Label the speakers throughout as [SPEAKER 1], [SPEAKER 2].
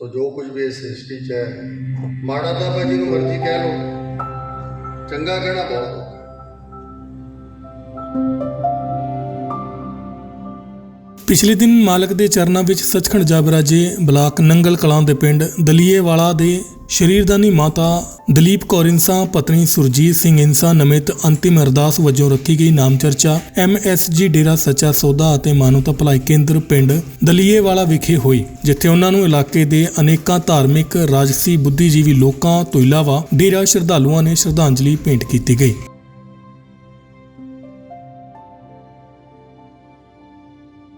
[SPEAKER 1] ਸੋ ਜੋ ਕੁਝ ਵੀ ਇਸ ਸ੍ਰਿਸ਼ਟੀ 'ਚ ਹੈ, ਮਾੜਾ ਤਾਂ ਆਪਾਂ ਜਿਹਨੂੰ ਮਰਜ਼ੀ ਕਹਿ ਲਓ, ਚੰਗਾ ਕਹਿਣਾ ਬਹੁਤ
[SPEAKER 2] ਪਿਛਲੇ ਦਿਨ ਮਾਲਕ ਦੇ ਚਰਨਾਂ ਵਿੱਚ ਸੱਚਖੰਡ ਜਾਬਰਾਜੇ ਬਲਾਕ ਨੰਗਲ ਕਲਾਂ ਦੇ ਪਿੰਡ ਦਲੀਏ ਵਾਲਾ ਦੇ ਸ਼ਰੀਰਦਾਨੀ ਮਾਤਾ ਦਲੀਪ ਕੌਰ ਇੰਸਾ ਪਤਨੀ ਸੁਰਜੀਤ ਸਿੰਘ ਇੰਸਾ ਨਮਿਤ ਅੰਤਿਮ ਅਰਦਾਸ ਵਜੋਂ ਰੱਖੀ ਗਈ ਨਾਮ ਚਰਚਾ ਐਮਐਸਜੀ ਡੇਰਾ ਸੱਚਾ ਸੌਦਾ ਅਤੇ ਮਾਨਵਤਾ ਭਲਾਈ ਕੇਂਦਰ ਪਿੰਡ ਦਲੀਏਵਾਲਾ ਵਿਖੇ ਹੋਈ, ਜਿੱਥੇ ਉਹਨਾਂ ਨੂੰ ਇਲਾਕੇ ਦੇ ਅਨੇਕਾਂ ਧਾਰਮਿਕ, ਰਾਜਸੀ, ਬੁੱਧੀਜੀਵੀ ਲੋਕਾਂ ਤੋਂ ਇਲਾਵਾ ਡੇਰਾ ਸ਼ਰਧਾਲੂਆਂ ਨੇ ਸ਼ਰਧਾਂਜਲੀ ਭੇਂਟ ਕੀਤੀ ਗਈ।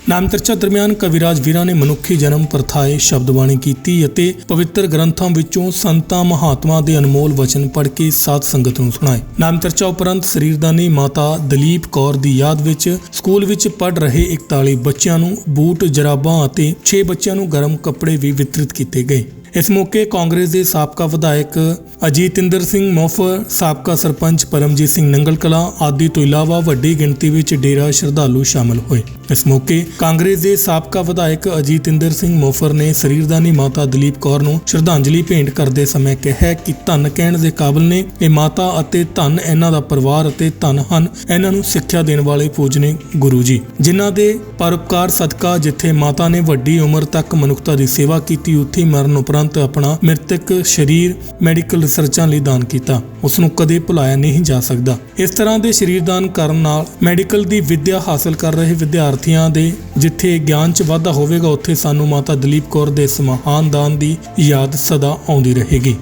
[SPEAKER 2] ਨਾਮ ਚਰਚਾ ਦਰਮਿਆਨ ਕਵਿਰਾਜ ਵੀਰਾਂ ਨੇ ਮਨੁੱਖੀ ਜਨਮ ਪਰਥਾਏ ਸ਼ਬਦਬਾਣੀ ਕੀਤੀ ਅਤੇ ਪਵਿੱਤਰ ਗ੍ਰੰਥਾਂ ਵਿੱਚੋਂ ਸੰਤਾਂ ਮਹਾਤਮਾ ਦੇ ਅਨਮੋਲ ਵਚਨ ਪੜ੍ਹ ਕੇ ਸਾਧ ਸੰਗਤ ਨੂੰ ਸੁਣਾਏ। ਨਾਮ ਉਪਰੰਤ ਸਰੀਰਦਾਨੀ ਮਾਤਾ ਦਲੀਪ ਕੌਰ ਦੀ ਯਾਦ ਵਿੱਚ ਸਕੂਲ ਵਿੱਚ ਪੜ੍ਹ ਰਹੇ 41 ਬੱਚਿਆਂ ਨੂੰ ਬੂਟ, ਜਰਾਬਾਂ ਅਤੇ 6 ਬੱਚਿਆਂ ਨੂੰ ਗਰਮ ਕੱਪੜੇ ਵੀ ਵਿਤਰਿਤ ਕੀਤੇ ਗਏ। ਇਸ ਮੌਕੇ ਕਾਂਗਰਸ ਦੇ ਸਾਬਕਾ ਵਿਧਾਇਕ ਅਜੀਤਿੰਦਰ ਸਿੰਘ ਮੋਫਰ ਸਾਬਕਾ ਸਰਪੰਚ ਪਰਮਜੀਤ ਸਿੰਘ ਨੰਗਲ ਕਲਾਂ ਆਦਿ ਤੋਂ ਇਲਾਵਾ ਵੱਡੀ ਗਿਣਤੀ ਵਿੱਚ ਡੇਰਾ ਸ਼ਰਧਾਲੂ ਸ਼ਾਮਲ ਹੋਏ। ਇਸ ਮੌਕੇ ਕਾਂਗਰਸ ਦੇ ਸਾਬਕਾ ਵਿਧਾਇਕ ਅਜੀਤਿੰਦਰ ਸਿੰਘ ਮੋਫਰ ਨੇ ਸਰੀਰਦਾਨੀ ਮਾਤਾ ਦਲੀਪ ਕੌਰ ਨੂੰ ਸ਼ਰਧਾਂਜਲੀ ਭੇਂਟ ਕਰਦੇ ਸਮੇਂ ਕਿਹਾ ਕਿ ਧੰਨ ਕਹਿਣ ਦੇ ਕਾਬਿਲ ਨੇ, ਇਹ ਮਾਤਾ ਅਤੇ ਧੰਨ ਇਹਨਾਂ ਦਾ ਪਰਿਵਾਰ ਅਤੇ ਧੰਨ ਹਨ, ਇਹਨਾਂ ਨੂੰ ਸਿੱਖਿਆ ਦੇਣ ਵਾਲੇ ਪੂਜਨੇ ਗੁਰੂ ਜੀ। ਜਿਨ੍ਹਾਂ ਦੇ ਪਰਉਪਕਾਰ ਸਦਕਾ ਜਿੱਥੇ ਮਾਤਾ ਨੇ ਵੱਡੀ ਉਮਰ ਤੱਕ ਮਨੁੱਖਤਾ ਦੀ ਸੇਵਾ ਕੀਤੀ, ਉੱਥੇ ਮਰਨ ਉਪਰੰਤ ਆਪਣਾ ਮ੍ਰਿਤਕ ਸਰੀਰ ਮੈਡੀਕਲ ਰਿਸਰਚਾਂ ਲਈ ਦਾਨ ਕੀਤਾ। ਉਸ ਨੂੰ ਕਦੇ ਭੁਲਾਇਆ ਨਹੀਂ ਜਾ ਸਕਦਾ। ਇਸ ਤਰ੍ਹਾਂ ਦੇ ਸਰੀਰ ਦਾਨ ਕਰਨ ਨਾਲ ਮੈਡੀਕਲ ਦੀ ਵਿੱਦਿਆ ਹਾਸਲ ਕਰ ਰਹੇ ਵਿਦਿਆਰਥੀਆਂ ਦੇ ਜਿੱਥੇ ਗਿਆਨ 'ਚ ਵਾਧਾ ਹੋਵੇਗਾ, ਉੱਥੇ ਸਾਨੂੰ ਮਾਤਾ ਦਲੀਪ ਕੌਰ ਦੇ ਇਸ ਮਹਾਨ ਦਾਨ ਦੀ ਯਾਦ ਸਦਾ ਆਉਂਦੀ ਰਹੇਗੀ।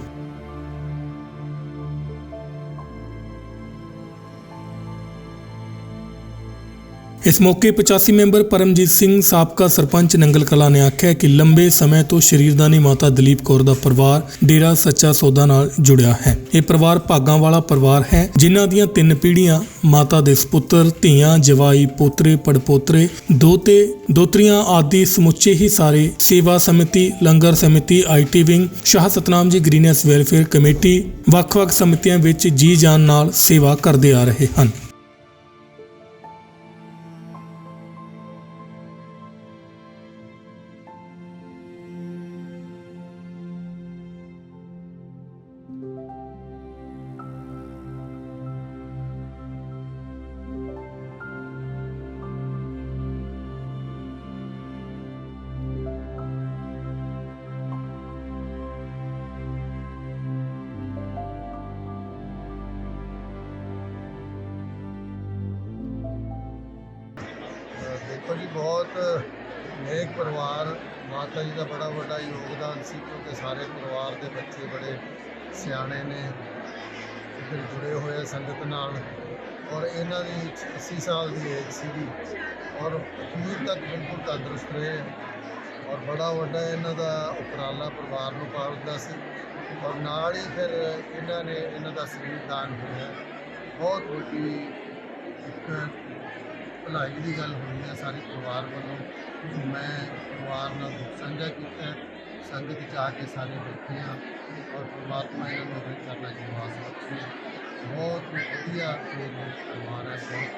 [SPEAKER 2] ਇਸ ਮੌਕੇ 85 ਮੈਂਬਰ ਪਰਮਜੀਤ ਸਿੰਘ, ਸਾਬਕਾ ਸਰਪੰਚ ਨੰਗਲ ਕਲਾ ਨੇ ਆਖਿਆ ਕਿ ਲੰਬੇ ਸਮੇਂ ਤੋਂ ਸ਼ਰੀਰਦਾਨੀ ਮਾਤਾ ਦਲੀਪ ਕੌਰ ਦਾ ਪਰਿਵਾਰ ਡੇਰਾ ਸੱਚਾ ਸੌਦਾ ਨਾਲ ਜੁੜਿਆ ਹੈ। ਇਹ ਪਰਿਵਾਰ ਭਾਗਾਂ ਵਾਲਾ ਪਰਿਵਾਰ ਹੈ, ਜਿਨ੍ਹਾਂ ਦੀਆਂ ਤਿੰਨ ਪੀੜ੍ਹੀਆਂ ਮਾਤਾ ਦੇ ਸੁਪੁੱਤਰ, ਧੀਆਂ, ਜਵਾਈ, ਪੋਤਰੇ, ਪੜਪੋਤਰੇ, ਦੋਤੇ, ਦੋਤਰੀਆਂ ਆਦਿ ਸਮੁੱਚੇ ਹੀ ਸਾਰੇ ਸੇਵਾ ਸਮਿਤੀ, ਲੰਗਰ ਸਮਿਤੀ IT wing, Shah Satnam ji green S welfare committee ਵੱਖ-ਵੱਖ ਸਮਿਤੀਆਂ ਵਿੱਚ ਜੀ ਜਾਨ ਨਾਲ ਸੇਵਾ ਕਰਦੇ ਆ ਰਹੇ ਹਨ।
[SPEAKER 1] ਬਹੁਤ ਨੇਕ ਪਰਿਵਾਰ, ਮਾਤਾ ਜੀ ਦਾ ਬੜਾ ਵੱਡਾ ਯੋਗਦਾਨ ਸੀ ਕਿਉਂਕਿ ਸਾਰੇ ਪਰਿਵਾਰ ਦੇ ਬੱਚੇ ਬੜੇ ਸਿਆਣੇ ਨੇ, ਫਿਰ ਜੁੜੇ ਹੋਏ ਸੰਗਤ ਨਾਲ ਔਰ ਇਹਨਾਂ ਦੀ 80 ਸਾਲ ਦੀ ਏਜ ਸੀਗੀ ਔਰ ਅਖੀਰ ਤੱਕ ਬਿਲਕੁਲ ਤੰਦਰੁਸਤ ਰਹੇ ਔਰ ਬੜਾ ਵੱਡਾ ਇਹਨਾਂ ਦਾ ਉਪਰਾਲਾ ਪਰਿਵਾਰ ਨੂੰ ਪਾਲਦਾ ਸੀ ਔਰ ਨਾਲ ਹੀ ਫਿਰ ਇਹਨਾਂ ਨੇ ਇਹਨਾਂ ਦਾ ਸਰੀਰ ਦਾਨ ਹੋਇਆ ਬਹੁਤ ਵੱਡੀ ਇੱਕ ਭਲਾਈ ਦੀ ਗੱਲ ਹੋਈ ਹੈ, ਸਾਰੇ ਪਰਿਵਾਰ ਵੱਲੋਂ। ਮੈਂ ਪਰਿਵਾਰ ਨਾਲ ਦੁੱਖ ਸਾਂਝਾ ਕੀਤਾ ਹੈ। ਸੰਗਤ ਚ ਆ ਕੇ ਸਾਰੇ ਬੈਠੇ ਹਾਂ ਔਰ ਪਰਮਾਤਮਾ ਇਹਨਾਂ ਨੂੰ ਅਗਰ ਕਰਨਾ 'ਚ ਨਿਵਾਸ ਬਖਸ਼ੇ ਬਹੁਤ ਵਧੀਆ ਇਹ ਲੋਕ ਪਰਿਵਾਰ ਹੈ, ਬਹੁਤ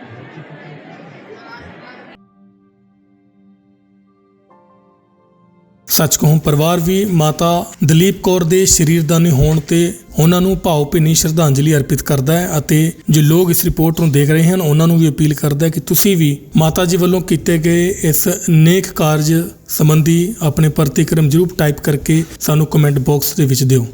[SPEAKER 2] ਸੱਚ ਕਹੂੰ, ਪਰਿਵਾਰ ਵੀ ਮਾਤਾ ਦਲੀਪ ਕੌਰ ਦੇ ਸ਼ਰੀਰਦਾਨੀ ਹੋਣ ਤੇ ਉਹਨਾਂ ਨੂੰ ਭਾਵਭਿੰਨੀ ਸ਼ਰਧਾਂਜਲੀ ਅਰਪਿਤ ਕਰਦਾ ਹੈ ਅਤੇ ਜੋ ਲੋਕ ਇਸ ਰਿਪੋਰਟ ਨੂੰ ਦੇਖ ਰਹੇ ਹਨ, ਉਹਨਾਂ ਨੂੰ ਵੀ ਅਪੀਲ ਕਰਦਾ ਹੈ ਕਿ ਤੁਸੀਂ ਵੀ ਮਾਤਾ ਜੀ ਵੱਲੋਂ ਕੀਤੇ ਗਏ ਇਸ ਨੇਕ ਕਾਰਜ ਸੰਬੰਧੀ ਆਪਣੇ ਪ੍ਰਤੀਕਰਮ ਜ਼ਰੂਰ ਟਾਈਪ ਕਰਕੇ ਸਾਨੂੰ ਕਮੈਂਟ ਬਾਕਸ ਦੇ ਵਿੱਚ ਦਿਓ।